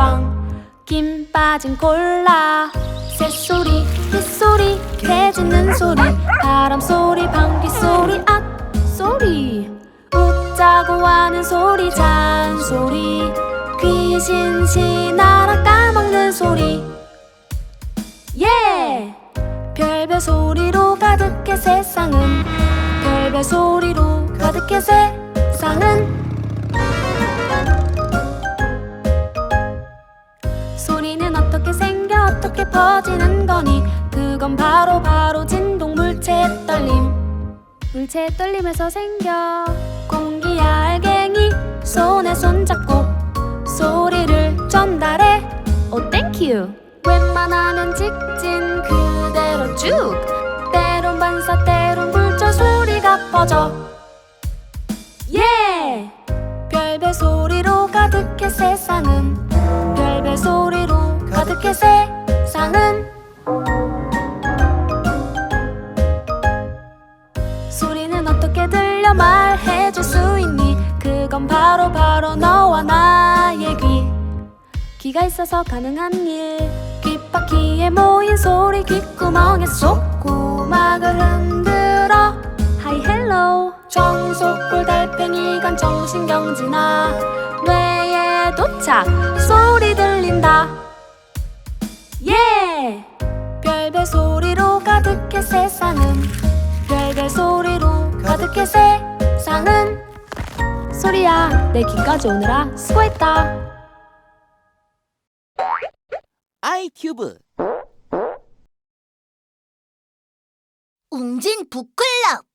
빵. 김 빠진 콜라. 새소리, 빗소리, 개 짖는 소리. 바람 소리, 방귀 소리, 앗 소리. 웃자고 하는 소리, 잔소리. 귀신 신나라 까먹는 소리. 예! 별별 소리로 가득해 세상은 별별 소리로 가득해 세상은 소리는 어떻게 생겨 어떻게 퍼지는 거니? 그건 바로 바로 진동 물체의 떨림. 물체의 떨림에서 생겨. 공기 알갱이 손에 손잡고 소리를 전달해. 오 땡큐 웬만하면 직진 그대로 쭉. 때론 반사 때론 굴절 소리가 퍼져. 예 별별 소리로 가득해 세상은 가득해 세상은. 소리는 어떻게 들려 말해줄 수 있니? 그건 바로 바로 너와 나의 귀. 귀가 있어서 가능한 일. 귓바퀴에 모인 소리 귓구멍에 쏙 구막을 흔들어. 하이 헬로 정속골 달팽이관 정신경지나 뇌에 도착. 소리 들린다 예 별별 소리로 가득해 세상은. 별별 소리로 가득해 세상은. 소리야 내 귀까지 오느라 수고했다. 아이튜브. 웅진 북클럽